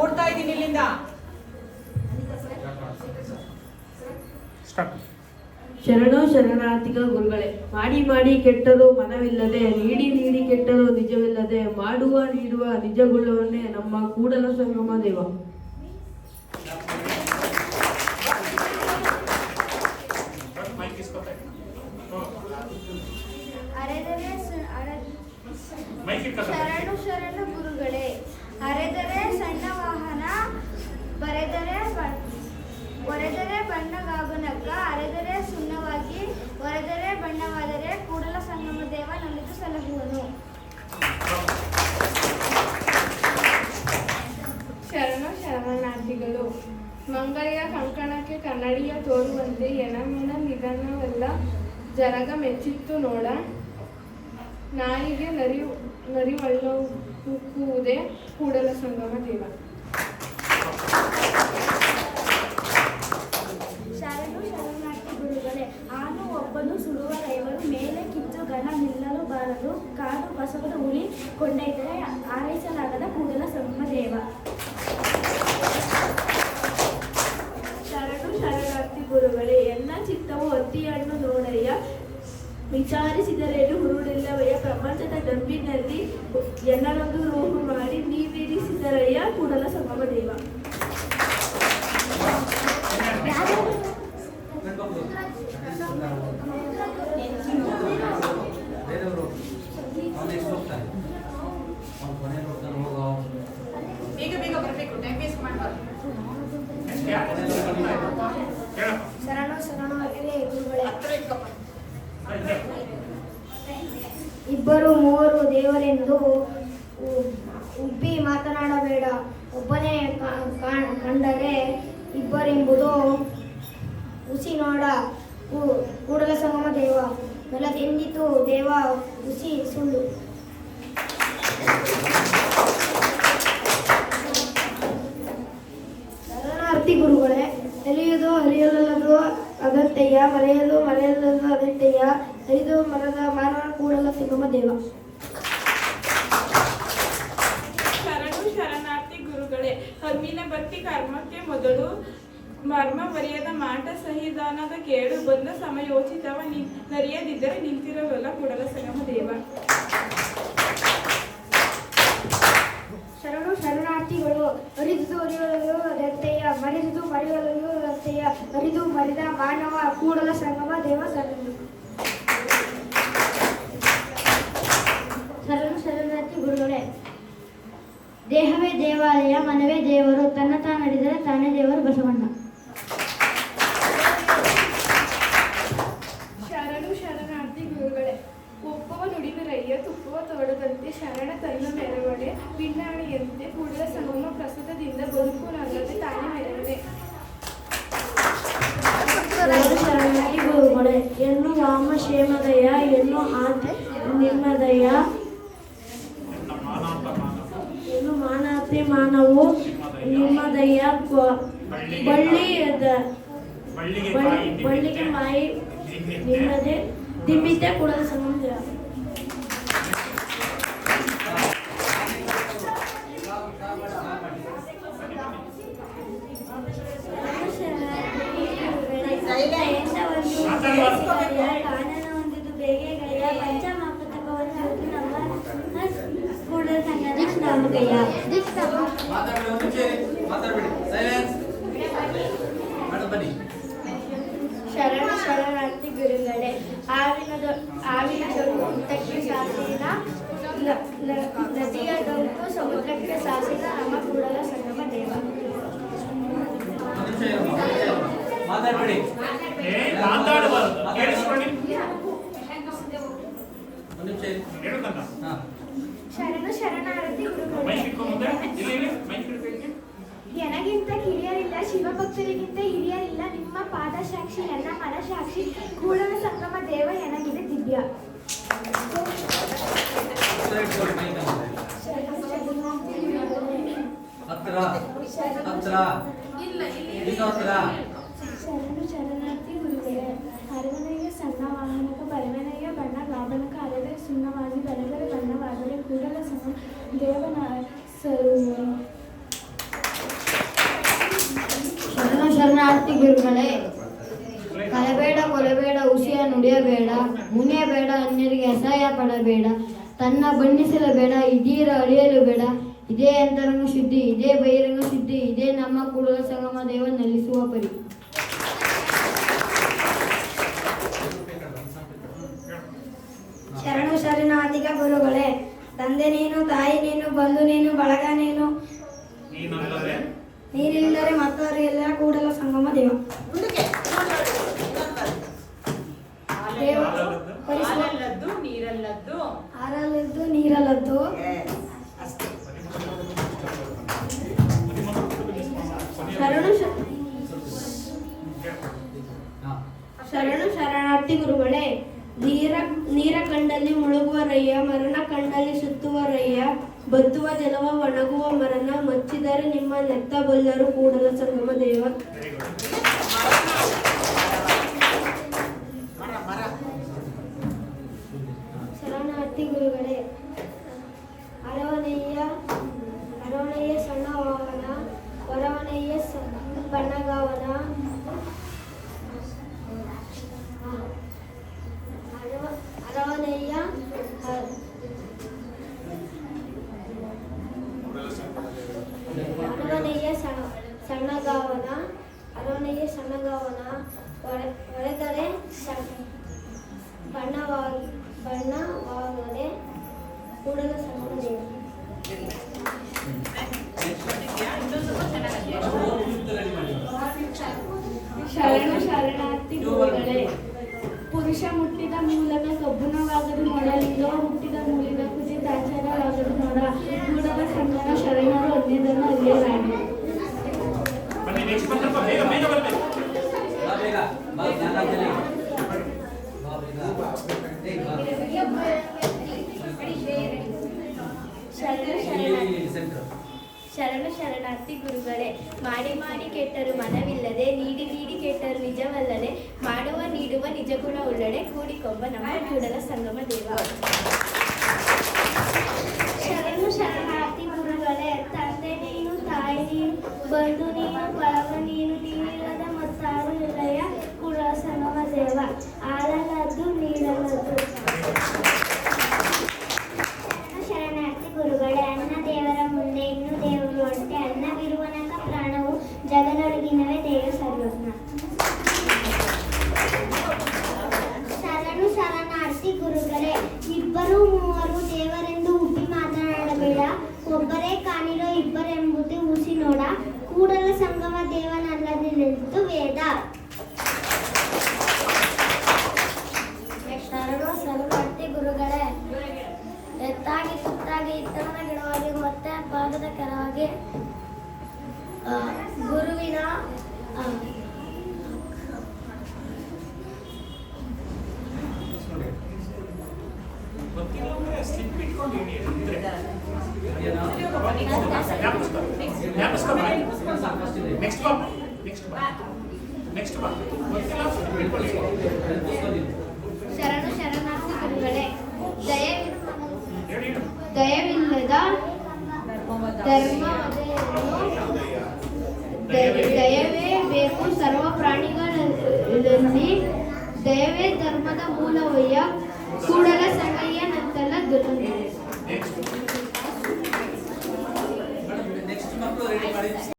ಓಡ್ತಾ ಇದ್ದೀನಿ ಇಲ್ಲಿಂದ. ಶರಣೋ ಶರಣಾರ್ಥಿಕ ಗುರುಗಳೇ ಮಾಡಿ ಮಾಡಿ ಕೆಟ್ಟರು ಮನವಿಲ್ಲದೆ ನೀಡಿ ನೀಡಿ ಕೆಟ್ಟರು ನಿಜವಿಲ್ಲದೆ ಮಾಡುವ ನೀಡುವ ನಿಜಗುಳ್ಳವನ್ನೇ ನಮ್ಮ ಕೂಡಲ ಸಂಗಮ ದೇವ. ಸಲಹುವನು ಶರಣ ಶರವಣಾರ್ಥಿಗಳು ಮಂಗಯ್ಯ ಕಂಕಣಕ್ಕೆ ಕನ್ನಡಿಯ ತೋರುವಂತೆ ಎನಮೆನ ನಿಧನವೆಲ್ಲ ಜರಗ ಮೆಚ್ಚಿತ್ತು ನೋಡ. ನಾಯಿಗೆ ನರಿ ನರಿವಳ್ಳುವುದೇ ಕೂಡಲ ಸಂಗಮ ದೇವ. ಶರಣು ಶರಣಾರ್ಥಿ ಗುರುಗಳೇ ಆನು ಒಬ್ಬನು ಸುಡುವ ಬಾರದು ಕಾಡು ಬಸವದ ಹುಲಿ ಕೊಂಡೊಯ್ದರೆ ಆರೈಸಲಾಗದ ಕೂಡಲ ಸಂಹದೇವ ದೇವ. ಶರಣು ಶರಣಾರ್ಥಿ ಗುರುಗಳೇ ಎಲ್ಲ ಚಿತ್ತವು ಅತ್ತಿಯನ್ನು ನೋಡಯ್ಯ. ವಿಚಾರಿಸಿದರೇನು ಹುರುಳಿಲ್ಲವಯ್ಯ. ಪ್ರಪಂಚದ ಡಂಬಿನಲ್ಲಿ ಎಲ್ಲರೊಂದು ರೋಹು ಮಾಡಿ ನೀವಿರಿಸಿದರಯ್ಯ ಕೂಡಲ ಸಂಗಮ ದೇವರೆಂದು ಉಬ್ಬಿ ಮಾತನಾಡಬೇಡ. ಒಬ್ಬನೇ ಕಂಡರೆ ಇಬ್ಬರೆಂಬುದು ಹುಸಿ ನೋಡ. ಕೂಡಲ ಸಂಗಮ ದೇವ ನೆಲದೆಂದಿತು ದೇವ ಹುಸಿ ಸುಳ್ಳು. ಶರಣಾರ್ಥಿ ಗುರುಗಳೇ ಎಲಿಯುವುದು ಅರಿಯಲಲ್ಲದು ಅಗತ್ಯ. ಮರೆಯಲು ಮರೆಯಲ್ಲದು ಅಗತ್ಯಯ್ಯ ಐದು ಮರದ ಮಾನವ ಕೂಡಲ ಸಂಗಮ ದೇವ ಶರಣು ಶರಣಾರ್ಥಿ ಹಮ್ಮಿನ ಭಕ್ತಿ ಕರ್ಮಕ್ಕೆ ಮೊದಲು ಮರ್ಮ ಬರೆಯದ ಮಾಟ ಸಹಿದಾನದ ಕೇಳು ಬಂದ ಸಮಯೋಚಿತವ ನಿ ನರಿಯದಿದ್ದರೆ ನಿಂತಿರವಲ್ಲ ಕೂಡಲ ಸಂಗಮ ದೇವ. ಶರಣು ಶರಣಾರ್ಥಿಗಳು ಅರಿದು ಅರಿಯಲು ಮರಿದು ಮರೆದುದು ಮರೆಯಲು ಅಗತ್ಯ ಅರಿದು ಮರಿದ ಮಾನವ ಕೂಡಲ ಸಂಗಮ ದೇವ ಶರಣು ಶರಣು ಶರಣಾರ್ಥಿ ಗುರುಗಳೇ ದೇಹವೇ ದೇವಾಲಯ ಮನವೇ ದೇವರು ತನ್ನ ತಾನಡಿದರೆ ತಾನೇ ದೇವರು ಬಸವಣ್ಣ. ಶರಣು ಶರಣಾರ್ಥಿ ಗುರುಗಳೇ ಒಪ್ಪುವ ನುಡಿವಿರಯ್ಯ ತುಪ್ಪುವ ತೋಡದಂತೆ ಶರಣ ತನ್ನ ಮೆರವಣೆ ಪಿನ್ನಾಣಿಯಂತೆ ಕೂಡಲ ಸಂಗಮ ಪ್ರಸ್ತುತದಿಂದ ಬದುಕು ನಲ್ಲದೆ ತಾನೇ ಮೆರವಣೆ. ಶರಣಾರ್ಥಿ ಗುರುಗಳೇ ಎನ್ನು ವಾಮ ಕ್ಷೇಮದಯ ಎನ್ನು ಆತ ನಿಮ್ಮದಯ ಮಾನತೆ ಮಾನವು ನಿಮ್ಮದಯ ಕೊ- ಬಳ್ಳಿ ದ- ಬಳ್ಳಿಗೆ ಬಳ್ಳಿ- ಕಾಯಿ ಬಳ್ಳಿಗೆ ಮಾಯಿ ನಿನ್ನಿದ್ದೆ. ನಿಮ್ಮದೆ ದಿಮ್ಮಿತೆ ಕೂಡಲ ಸಂಗಮ ದೇವ ಕಾನನ ಹೊಂದಿದ್ದು ಬೇಗೆಗಯ್ಯ ಪಂಚಮಹಾಪತಕವನ್ನು ಹಿಡಿದು ನಮ್ಮ ಕೂಡಲ ಸಂಗಮ ನಾಮಕಯ್ಯ ಮಾತಾಡ್ಬೇಡಿ ಒಂದು ನಿಮಿಷ ಇರಿ. ಮಾತಾಡ್ಬೇಡಿ ಸೈಲೆನ್ಸ್ ಮೇಡಮ್ ಬನ್ನಿ ಶರಣ ಶರಣಾರ್ಥಿ ಗುರುಗಳೇ ಆವಿನ ದೊ- ಆವಿನ ಡೊಂಕು ಹುತ್ತಕ್ಕೆ ಸಾಸಿದ ನ- ನ- ನದಿಯ ಡೊಂಕು ಸಮುದ್ರಕ್ಕೆ ಸಾಸಿದ ನಮ್ಮ ಕೂಡಲ ಸಂಗಮ ದೇವ ಒಂದು ನಿಮಿಷ ಇರಮ್ಮ, ಒಂದು ನಿಮಿಷ ಇರಮ್ಮ. ಮಾತಾಡ್ಬೇಡಿ ಏ ಮಾತಾಡಬಾರದು ಶಿವಭಕ್ತರಿಗಿಂತ ಹಿರಿಯರಿಲ್ಲ ನಿಮ್ಮ ಪಾದ ಸಾಕ್ಷಿ ನನ್ನ ಮನ ಸಾಕ್ಷಿ ಕೂಡಲ ಸಂಗಮ ದೇವ ನನಗಿದೆ ದಿವ್ಯ ಹತ್ರ ಇಟ್ಕೊಳ್ಳಿ mic ಅನ್ನ. ಹತ್ರ ಹತ್ರ ಇನ್ನೂ ಹತ್ರ ಶರಣು ಶರಣಾರ್ಥಿ ಗುರುಗಳೇ ಅರವನೆಯ ಸಣ್ಣ ವಾಹನಕ ಬರವನೆಯ ಬಣ್ಣ ಲಾಭನಕ ಅರೆದರೆ ಸುಣ್ಣವಾಗಿ ಬರೆದರೆ ಬಣ್ಣವಾದರೆ ಕೂಡಲ ಸಮ ದೇವನ ಶರಣಾರ್ಥಿ ಗುರುಗಳೇ ಕಲಬೇಡ ಕೊಲಬೇಡ ಉಸಿಯ ನುಡಿಯಬೇಡ ಮುನಿಯಬೇಡ ಅನ್ಯರಿಗೆ ಅಸಹಾಯ ಪಡಬೇಡ ತನ್ನ ಬಣ್ಣಿಸಲಬೇಡ ಇದೀರ ಅಳಿಯಲು ಬೇಡ ಇದೇ ಅಂತರಂಗ ಶುದ್ಧಿ ಇದೇ ಬಹಿರಂಗ ಶುದ್ಧಿ ಇದೇ ನಮ್ಮ ಕೂಡಲ ಸಂಗಮ ದೇವ ನಲ್ಲಿಸುವ ಪರಿ. ಶರಣು ಶರಣಾರ್ಥಿಕ ಗುರುಗಳೇ ತಂದೆ ನೀನು ತಾಯಿ ನೀನು ಬಂಧು ನೀನು ಬಳಗ ನೀನು. ನೀರಿಲ್ಲದೆ ಮತ್ತವರು ಎಲ್ಲ ಕೂಡಲ ಸಂಗಮ ದೇವ. ಹಾಲಲ್ಲದ್ದು ನೀರಲ್ಲದ್ದು. ಶರಣು ಶರಣು. ಶರಣಾರ್ಥಿ ಗುರುಗಳೇ ನೀರ ನೀರ ಕಂಡಲ್ಲಿ ಮುಳುಗುವ ರಯ್ಯ ಮರಣ ಕಂಡಲ್ಲಿ ಬತ್ತುವ ಜಲವ ಒಣಗುವ ಮರನ ಮಚ್ಚಿದರೆ ನಿಮ್ಮ ನೆತ್ತ ಬಲ್ಲರು ಕೂಡಲ ಸಂಗಮ ದೇವ. ಅರವನೆಯ ಸಣ್ಣ ಸಣ್ಣಗಾವನ ಅರಮನೆಯ ಸಣ್ಣಗಾವನ ಸಣ್ಣ ಬಣ್ಣವಾಗಿ ಬಣ್ಣವಾಗದೆ ಕೂಡಲು ಸಂಗಮ ಶರಣ ಶರಣು ಶರಣಾರ್ಥಿ ಗುರುಗಳೇ, ಪುರುಷ ಮುಟ್ಟಿದ ಮೂಲಕ ಕಬ್ಬುಣವಾಗದು ನೋಡ ಲಿಂಗವ ಹುಟ್ಟಿದ ಮೂಲಿನ ದಾಚರವಾಗದು ನೋಡ ಕೂಡಲ ಸಂಗಮ ಶರಣರು ಅನ್ಯದನ್ನು ಅರಿಯಲಾಗಿ ಬನ್ನಿ ನೆಕ್ಸ್ಟ್ ಬಂದಪ್ಪ ಬೇಗ ಬೇಗ ಬರಬೇಕು ಬಾ ಬೇಗ ಬಾ ಜ್ಞಾನಾಂಜಲಿ ಬಾ ಬೇಗ ಏಯ್ ಬಾ ಶರಣ ಶರಣಾರ್ಥಿ ಗುರುಗಳೇ, ಮಾಡಿ ಮಾಡಿ ಕೆಟ್ಟರು ಮನವಿಲ್ಲದೆ, ನೀಡಿ ನೀಡಿ ಕೆಟ್ಟರು ನಿಜವಲ್ಲದೆ, ಮಾಡುವ ನೀಡುವ ನಿಜ ಗುಣ ಉಳ್ಳಡೆ ಕೂಡಿಕೊಂಬ ನಮ್ಮ ಕೂಡಲ ಸಂಗಮ ದೇವ. ಶರಣು ಶರಣಾರ್ಥಿ ಗುರುಗಳೇ, ತಂದೆ ನೀನು ತಾಯಿ ನೀನು ಬಂಧು ಇಬ್ಬರು ಮೂವರು ದೇವರೆಂದು ಹುಟ್ಟಿ ಮಾತನಾಡಬೇಡ. ಒಬ್ಬರೇ ಕಾಣಿರೋ ಇಬ್ಬರೆಂಬುದು ಊಸಿ ನೋಡ. ಕೂಡಲ ಸಂಗಮ ದೇವನಲ್ಲದಿರೆಂದು ವೇದ. ಶರಣು ಗುರುಗಳೇ, ಎತ್ತಾಗಿ ಸುತ್ತಾಗಿ ಇತ್ತರದ ಗಿಡವಾಗಿ ಮತ್ತೆ ಪಾದದ ಕರವಾಗಿ ಗುರುವಿನ ನೆಕ್ಸ್ಟ್ ಬಾ ನೆಕ್ಸ್ಟ್ ಬಾ ನೆಕ್ಸ್ಟ್ ಬಾ ಶರಣು ಶರಣಾರ್ಥಿ ಗುರುಗಳೇ ದಯ ದಯವಿಲ್ಲದ ಧರ್ಮವದೆಯನ್ನು ದಯ- ದಯವೇ ಬೇಕು, ಸರ್ವ ಪ್ರಾಣಿಗಳಲ್ಲಿ ದಯವೇ ಧರ್ಮದ ಮೂಲವಯ್ಯ, ಕೂಡಲ ಸಂಗಯ್ಯ ನಂತಲ್ಲ ದುರ್ಗ everybody.